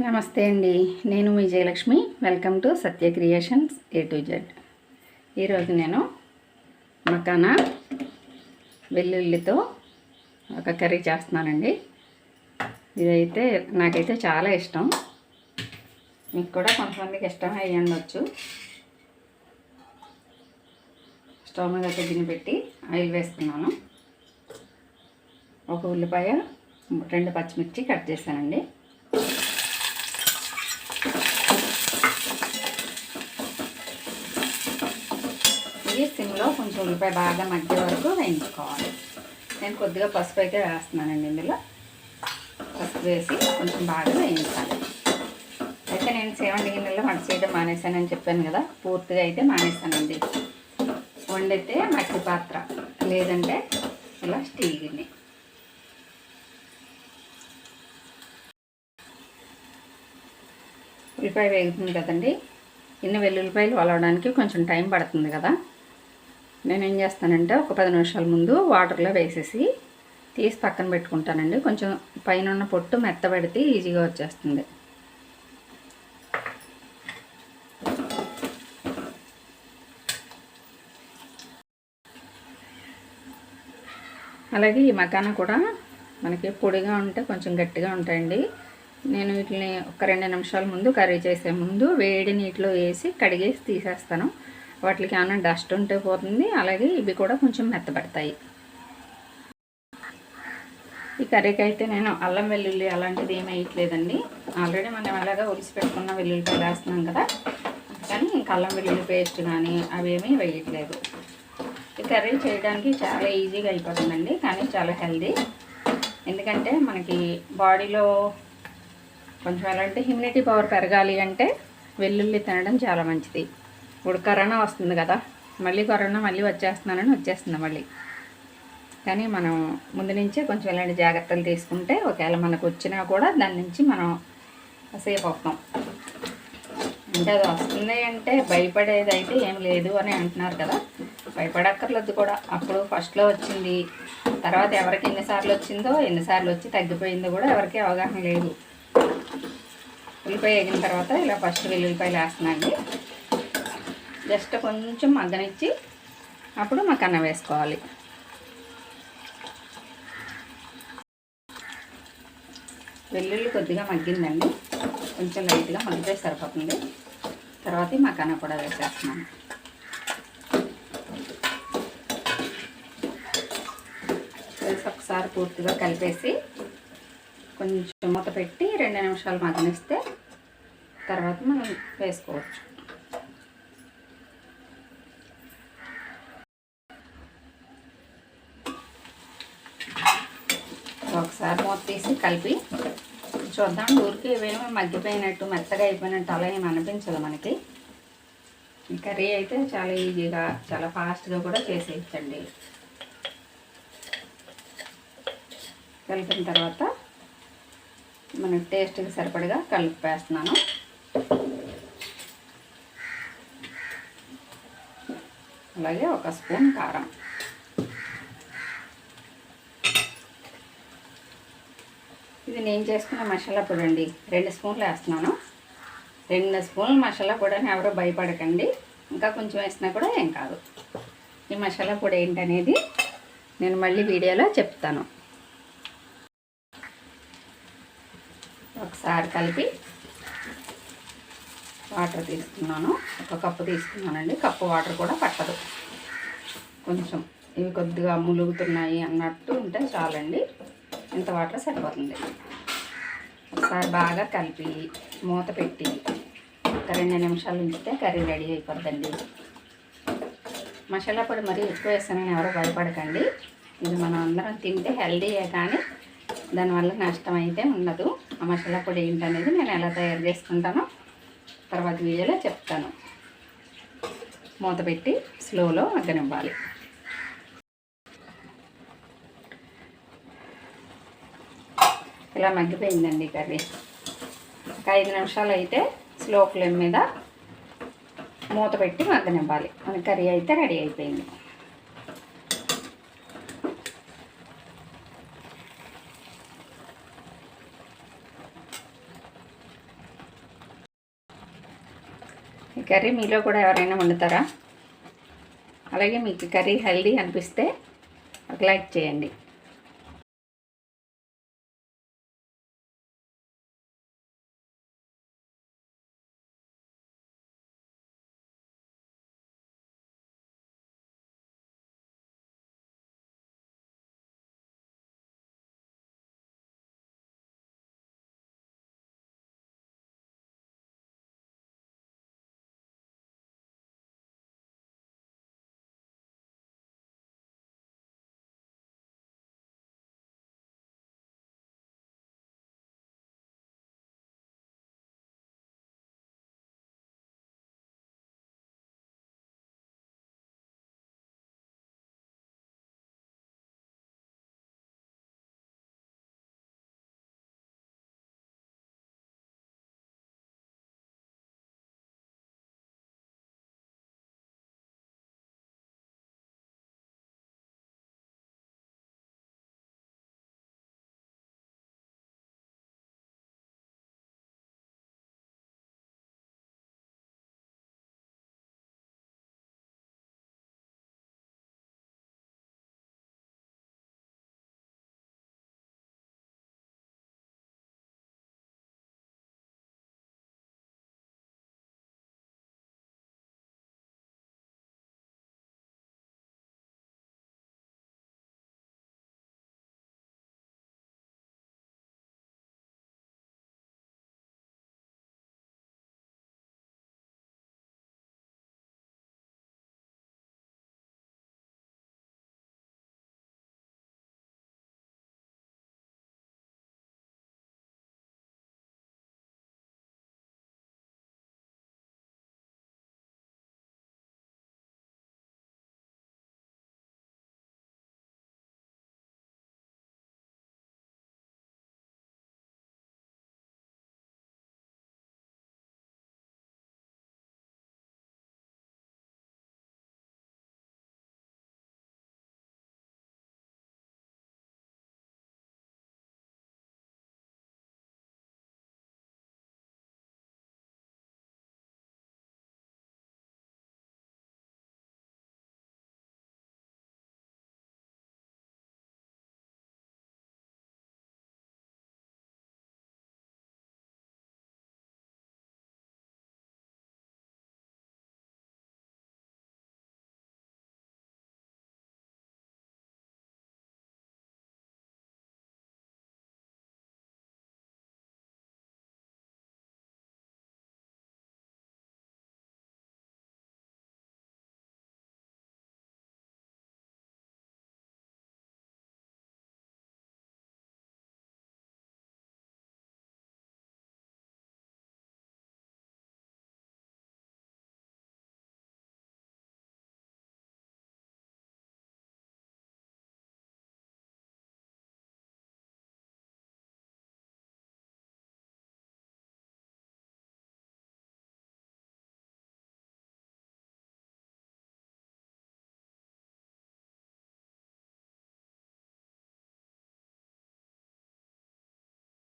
నమస్తే అండి. నేను మీ Jayalakshmi. Welcome to Satya creations A to Z ఈరోజు నేను మకానా వెల్లుల్లితో ఒక కర్రీ చేస్తున్నానండి. ఇదైతే నాకైతే చాలా ఇష్టం. మీకు కూడా కొంతమందికి ఇష్టం అయ్యి ఉండొచ్చు. స్టవ్ మీద గిన్నె పెట్టి ఆయిల్ వేస్తున్నాను. ఒక ఉల్లిపాయ రెండు పచ్చిమిర్చి కట్ చేశానండి. ఇది కొంచెం ఉల్లిపాయ బాగా మధ్య వరకు వేయించుకోవాలి. నేను కొద్దిగా పసుపు అయితే వేస్తున్నానండి ఇందులో. పసుపు వేసి కొంచెం బాగా వేయించాలి. అయితే నేను సేవండి గిన్నెలో వంట చేయడం మానేశానని చెప్పాను కదా పూర్తిగా అయితే మానేశానండి. వండితే మట్టి పాత్ర లేదంటే ఇలా స్టీల్ గిన్నె ఉల్లిపాయ వేగుతుంది కదండి. ఇన్ని వెల్లుల్లిపాయలు వలవడానికి కొంచెం టైం పడుతుంది కదా. నేను ఏం చేస్తానంటే ఒక పది నిమిషాల ముందు వాటర్లో వేసేసి తీసి పక్కన పెట్టుకుంటానండి. కొంచెం పైన ఉన్న పొట్టు మెత్తబడితే ఈజీగా వచ్చేస్తుంది. అలాగే ఈ మకానా కూడా మనకి పొడిగా ఉంటే కొంచెం గట్టిగా ఉంటాయండి. నేను వీటిని ఒక రెండు నిమిషాల ముందు కర్రీ చేసే ముందు వేడి నీటిలో వేసి కడిగేసి తీసేస్తాను. వాటికి ఏమైనా డస్ట్ ఉంటే పోతుంది. అలాగే ఇవి కూడా కొంచెం మెత్తబడతాయి. ఈ కర్రీకి అయితే నేను అల్లం వెల్లుల్లి అలాంటిది ఏమి వేయట్లేదండి. ఆల్రెడీ మనం ఎలాగా ఉలిసి పెట్టుకున్న వెల్లుల్లిపాయలు వేస్తున్నాం కదా. కానీ ఇంకా అల్లం వెల్లుల్లి పేస్ట్ కానీ అవేమీ వేయట్లేదు. ఈ కర్రీ చేయడానికి చాలా ఈజీగా అయిపోతుందండి కానీ చాలా హెల్దీ. ఎందుకంటే మనకి బాడీలో కొంచెం ఎలాంటి అంటే పవర్ పెరగాలి అంటే వెల్లుల్లి తినడం చాలా మంచిది. ఇప్పుడు కరోనా వస్తుంది కదా మళ్ళీ కరోనా మళ్ళీ వచ్చేస్తున్నానని వచ్చేస్తుంది మళ్ళీ. కానీ మనం ముందు నుంచే కొంచెం ఇలాంటి జాగ్రత్తలు తీసుకుంటే ఒకవేళ మనకు వచ్చినా కూడా దాని నుంచి మనం సేఫ్ అవుతాం. అంటే అది వస్తుంది అంటే భయపడేది అయితే ఏం లేదు అని అంటున్నారు కదా. భయపడక్కర్లేదు కూడా. అప్పుడు ఫస్ట్లో వచ్చింది. తర్వాత ఎవరికి ఎన్నిసార్లు వచ్చిందో ఎన్నిసార్లు వచ్చి తగ్గిపోయిందో కూడా ఎవరికి అవగాహన లేదు. ఉల్లిపాయ వేగిన తర్వాత ఇలా ఫస్ట్ వెల్లుల్లిపాయలు వేస్తున్నాండి జస్ట్ కొంచెం మగ్గనిచ్చి అప్పుడు మక్కన్న వేసుకోవాలి. వెల్లుల్లి కొద్దిగా మగ్గిందండి. కొంచెం లైట్గా మగ్గితే సరిపోతుంది. తర్వాత మా మకానా కూడా వేసేస్తున్నాను వేసి ఒకసారి పూర్తిగా కలిపేసి కొంచెం మూత పెట్టి రెండు నిమిషాలు మగ్గనిస్తే తర్వాత మనం వేసుకోవచ్చు. ఒకసారి మూత తీసి కలిపి చూద్దాం. ఊరికి ఇవేమో మగ్గిపోయినట్టు మెత్తగా అయిపోయినట్టు అలా ఏమి అనిపించదు మనకి. ఈ కర్రీ అయితే చాలా ఈజీగా చాలా ఫాస్ట్గా కూడా చేసేయచ్చండి. కలిపిన తర్వాత మన టేస్ట్కి సరిపడగా కలిపేస్తున్నాను. అలాగే ఒక స్పూన్ కారం. ఇది నేను చేసుకున్న మసాలా పొడి అండి రెండు స్పూన్లు వేస్తున్నాను. రెండు స్పూన్లు మసాలా పొడి అని ఎవరో భయపడకండి. ఇంకా కొంచెం వేసినా కూడా ఏం కాదు. ఈ మసాలా పొడి ఏంటనేది నేను మళ్ళీ వీడియోలో చెప్తాను. ఒకసారి కలిపి వాటర్ తీసుకున్నాను. ఒక కప్పు తీసుకున్నానండి. కప్పు వాటర్ కూడా పట్టదు. కొంచెం ఇవి కొద్దిగా ములుగుతున్నాయి అన్నట్టు ఉంటే చాలండి. ఇంత వాటర్ సరిపోతుంది. ఒకసారి బాగా కలిపి మూత పెట్టి ఒక రెండు నిమిషాలు ఉంచితే కర్రీ రెడీ అయిపోద్దండి. మసాలా పొడి మరీ ఎక్కువ వేస్తానని ఎవరో భయపడకండి. ఇది మనం అందరం తింటే హెల్దీయే కానీ దానివల్ల నష్టం అయితే ఉండదు. ఆ మసాలా పొడి ఏంటనేది నేను ఎలా తయారు చేసుకుంటానో తర్వాత వీడియోలో చెప్తాను. మూత పెట్టి స్లోలో అగ్గనివ్వాలి ఇలా మగ్గిపోయిందండి కర్రీ. ఒక ఐదు నిమిషాలు అయితే స్లో ఫ్లేమ్ మీద మూత పెట్టి మగ్గనివ్వాలి. మన కర్రీ అయితే రెడీ అయిపోయింది. ఈ కర్రీ మీలో కూడా ఎవరైనా వండుతారా? అలాగే మీకు కర్రీ హెల్దీ అనిపిస్తే ఒక లైక్ చేయండి.